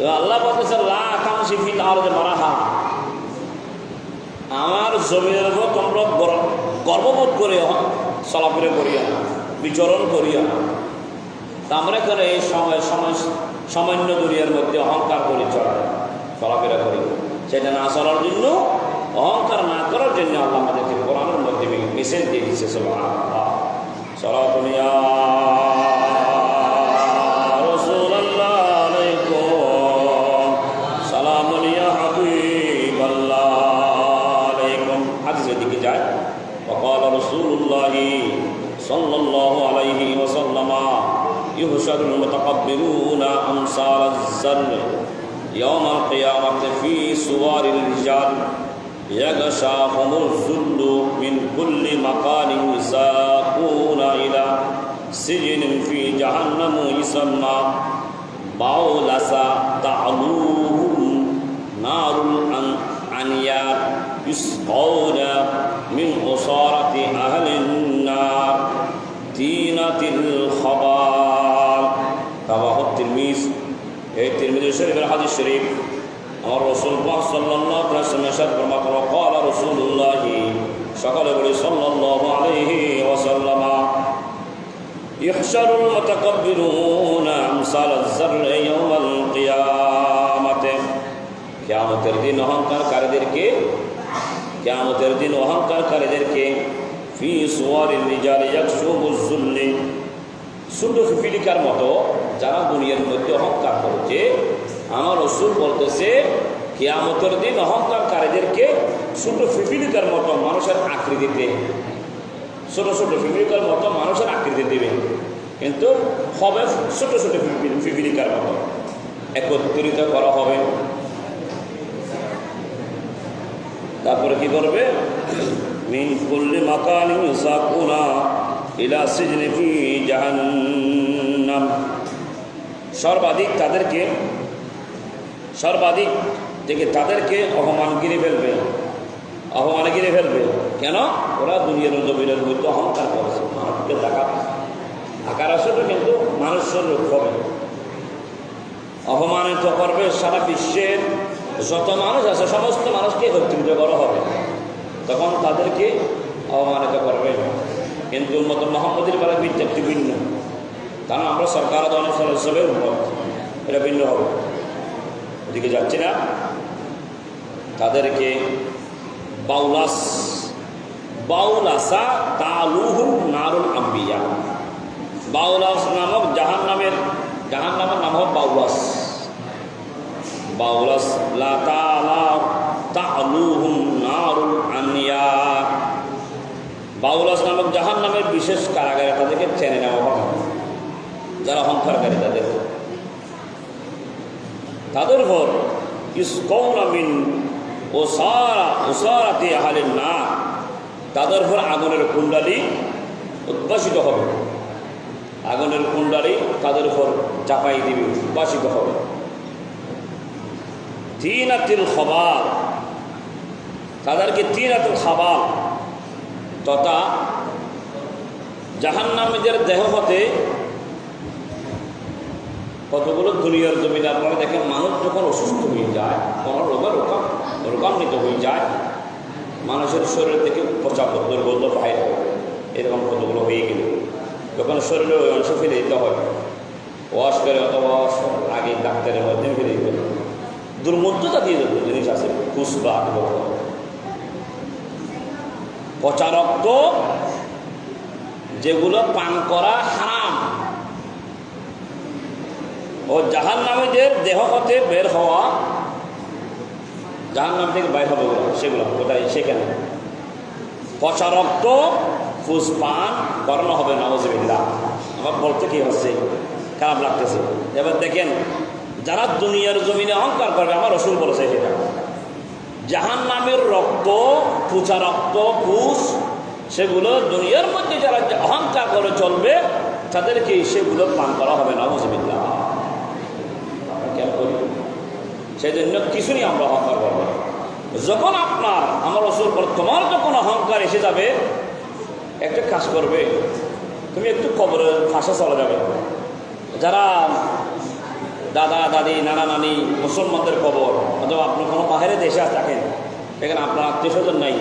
তো আল্লাহ বলতেছে, লা কামসি ফিল আর মারাহা। আমার জমির উপর তোমরা গর- গর্ববোধ করিও, চলাফেরা করিও না, বিচরণ তা আমরা এখানে এই সময় সময়, সামান্য দুনিয়ার মধ্যে অহংকার করে, চলা, চলাফেরা করি। সেটা না চলার জন্য, অহংকার না করার জন্য আল্লাহ আমাদেরকে কোরআনের মধ্যে মিশেল দিয়ে দিচ্ছে চলা দুনিয়া يحشر المتقبلون أمثال الزر يوم القيامة في سوار الرجال يغشاهم الذل من كل مكان يساقون إلى سجن في جهنم يسمى. باولسا تعلوهم نار الأنيار يسقون এই তিরমিজি শরীফের হাদিস শরীফ, আমার রসুল পাক সাল্লাল্লাহু আলাইহি ওয়াসাল্লাম ফরমা করো ক্বালা রাসূলুল্লাহ সকলে বলি, সাল্লাল্লাহু আলাইহি ওয়াসাল্লাম, ইহশারুল মুতাকাব্বিরুনা আমসাল আয-যার ইয়াওমাল কিয়ামাতে কিয়ামতের দিন অহংকারকারীদেরকে, কিয়ামতের দিন অহংকারকারীদেরকে, ফি সুওয়ারিল রিজাল ইয়াকশুবুজ-যুল্লি সুদু ফিলিকার মতো যারা দুনিয়ার মধ্যে অহংকার করছে, আমার রসুল বলতেছে, কেয়ামতের দিন অহংকারকারীদেরকে ছোট ফিফিলিকার মতো মানুষের আকৃতিতে ছোট ছোট ফিফিলিকার মতো মানুষের আকৃতি দেবে। কিন্তু হবে ছোট ছোট ফিফিলিকার মতো। একত্রিত করা হবে। তারপরে কি করবে? মিন কুল্লি মাকানি সাকুনা ইলা জাহান্নাম। সর্বাধিক তাদেরকে, সর্বাধিক থেকে তাদেরকে অপমান গিরে ফেলবে। অপমানে গিরে ফেলবে। কেন? ওরা দুনিয়ার জমিনের মধ্যে অহংকার করেছে মানুষকে দেখা আকার আসলে কিন্তু মানুষের রূপ হবে। অপমানিত করবে সারা বিশ্বের যত মানুষ আছে, সমস্ত মানুষকে একত্রিত করা হবে। তখন তাদেরকে অপমানিত করবে। কিন্তু মোহাম্মদের বেলা বিদ্যার্থী ভিন্ন। কারণ আমরা সরকার দলের হিসেবে উপর এটা ভিন্ন হবে। ওদিকে যাচ্ছি না। তাদেরকে বাউলাস, বাউলাসা তালুহু নারুল আম্বিয়া। বাউলাস নামক জাহান নামের জাহান নামের নাম হোক বাউলাস। বাউলাস তালুহুম নারুল আনিয়া বাউলাস নামক জাহান নামের বিশেষ কারাগারে তাদেরকে চেনে নেওয়া হবে যারা অহংকারকারী তাদের তাদের উপর ইসকৌনামিন ও সারা ওসারাতে আহালের না তাদের উপর আগুনের কুণ্ডালি উদ্ভাসিত হবে। আগুনের কুণ্ডালি তাদের উপর চাপাই দিবে, উদ্ভাসিত হবে। তিন আতিল খবাল। তাদেরকে তিন আতিল খাবাল তথা জাহান্নামীদের দেহ হতে কতগুলো দুনিয়ার জমিনে আপনারা দেখেন, মানুষ যখন অসুস্থ হয়ে যায় কোনো রোগে রোগাম রোগান্বিত হয়ে যায়। মানুষের শরীর থেকে পচা দুর্গন্ধ বাইর হয়। এরকম কতগুলো হয়ে গেল। যখন শরীরে ওই অংশ ফেলে দিতে হয়, ওয়াশ করে অথবা আগে ডাক্তারের মাধ্যমে ফেলে দিতে হয়। দুর্মূর্ত জাতীয় জিনিস আছে ফুসবা পচা রক্ত যেগুলো পান করা হারাম। ও জাহান নামীদের দেহ হতে বের হওয়া জাহান নাম থেকে বাইর হবে সেগুলো, কোথায়? সেখানে। পচা রক্ত ফুসপান করানো হবে নওয়াজবিল্লা আমার বলতে কি হচ্ছে? খারাপ লাগতেছে। এবার দেখেন, যারা দুনিয়ার জমিনে অহংকার করবে, আমার রসুল বলেছে সেটা জাহান নামের রক্ত, পুচা রক্ত, ফুস, সেগুলো দুনিয়ার মধ্যে যারা অহংকার করে চলবে, তাদেরকে সেগুলো পান করা হবে না করি সেই জন্য কিছু নিয়ে আমরা অহংকার করব। যখন আপনার আমার রসুল তোমার যখন অহংকার এসে যাবে, একটা কাজ করবে, তুমি একটু কবরের ফাঁসে চলে যাবে যারা দাদা, দাদি, নানা, নানি, মুসলমানদের কবর, অথবা আপনি কোনো বাহিরে দেশে থাকেন, এখানে আপনার আত্মীয় স্বজন নাই,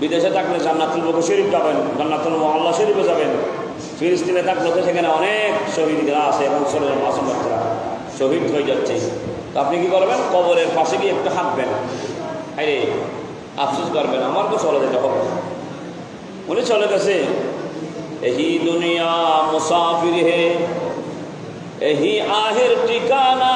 বিদেশে থাকলে জান্নাতুল বকর শরীফ যাবেন জান্নাতুল মহল্লা শরীফে যাবেন, ফিলিস্তিনে থাকলে সেখানে অনেক শহীদরা আছে এবং ছোটো মাসুম শহীদ হয়ে যাচ্ছে তো আপনি কি করবেন? কবরের পাশে গিয়ে একটু হাঁটবেন। আরে আফসোস করবেন, আমার তো চলে যেতে হবে। উনি চলে গেছে। এহি দুনিয়া মুসাফির হে, এহি আহের ঠিকানা